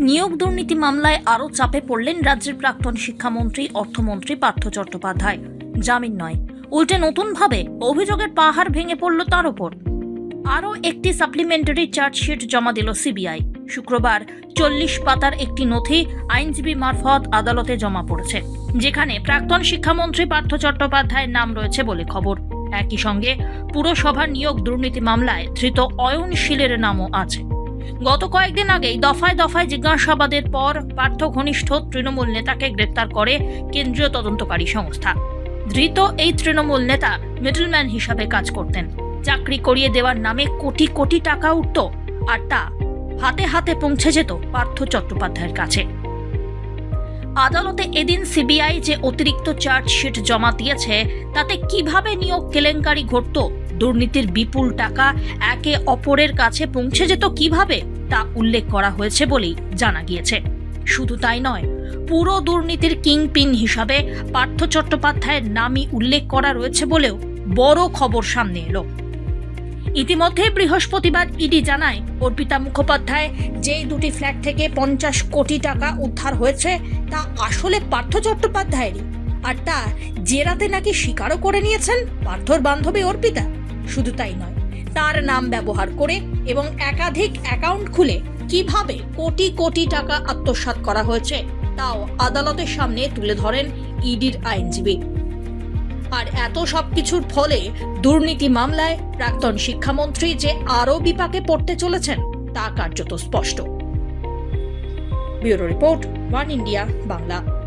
নিয়োগ দুর্নীতি মামলায় আরও চাপে পড়লেন রাজ্যের প্রাক্তন শিক্ষামন্ত্রী, অর্থমন্ত্রী পার্থ চট্টোপাধ্যায়। জামিন নয়। উল্টে নতুনভাবে অভিযোগের পাহাড় ভেঙে পড়ল তার ওপর। আরও একটি সাপ্লিমেন্টারি চার্জশিট জমা দিল সিবিআই। শুক্রবার চল্লিশ পাতার একটি নথি আইনজীবী মারফত আদালতে জমা পড়েছে, যেখানে প্রাক্তন শিক্ষামন্ত্রী পার্থ চট্টোপাধ্যায়ের নাম রয়েছে বলে খবর। একই সঙ্গে পুরসভার নিয়োগ দুর্নীতি মামলায় ধৃত অয়ন অয়নশীলের নামও আছে। গত কয়েকদিন আগেই দফায় দফায় জিজ্ঞাসাবাদের পর পার্থ ঘনিষ্ঠ তৃণমূল নেতাকে গ্রেপ্তার করে কেন্দ্রীয় তদন্তকারী সংস্থা। ধৃত এই তৃণমূল নেতা মিডলম্যান হিসাবে কাজ করতেন। চাকরি করিয়ে দেওয়ার নামে কোটি কোটি টাকা উঠত, আর তা হাতে হাতে পৌঁছে যেত পার্থ চট্টোপাধ্যায়ের কাছে। আদালতে এদিন সিবিআই যে অতিরিক্ত চার্জশিট জমা দিয়েছে, তাতে কীভাবে নিয়োগ কেলেঙ্কারি ঘটত দুর্নীতির বিপুল টাকা একে অপরের কাছে পৌঁছে যেত কীভাবে, তা উল্লেখ করা হয়েছে বলেই জানা গিয়েছে। শুধু তাই নয়, পুরো দুর্নীতির কিংপিন হিসাবে পার্থ চট্টোপাধ্যায়ের নামই উল্লেখ করা রয়েছে বলেও বড় খবর সামনে এলো। ইতিমধ্যে বৃহস্পতিবার ইডি জানায়, অর্পিতা মুখোপাধ্যায়, যেই দুটি ফ্ল্যাট থেকে পঞ্চাশ কোটি টাকা উদ্ধার হয়েছে, তা আসলে পার্থ চট্টোপাধ্যায়েরই। আর তা জেরাতে নাকি স্বীকারও করে নিয়েছেন পার্থর বান্ধবী অর্পিতা? শুধু তাই নয়, তার নাম ব্যবহার করে এবং একাধিক অ্যাকাউন্ট খুলে কীভাবে কোটি কোটি টাকা আত্মসাৎ করা হয়েছে, তাও আদালতের সামনে তুলে ধরেন ইডির আইনজীবী। আর এত সবকিছুর ফলে দুর্নীতি মামলায় প্রাক্তন শিক্ষামন্ত্রী যে আরও বিপাকে পড়তে চলেছেন, তা কার্যত স্পষ্ট। Bureau report, One India, Bangla.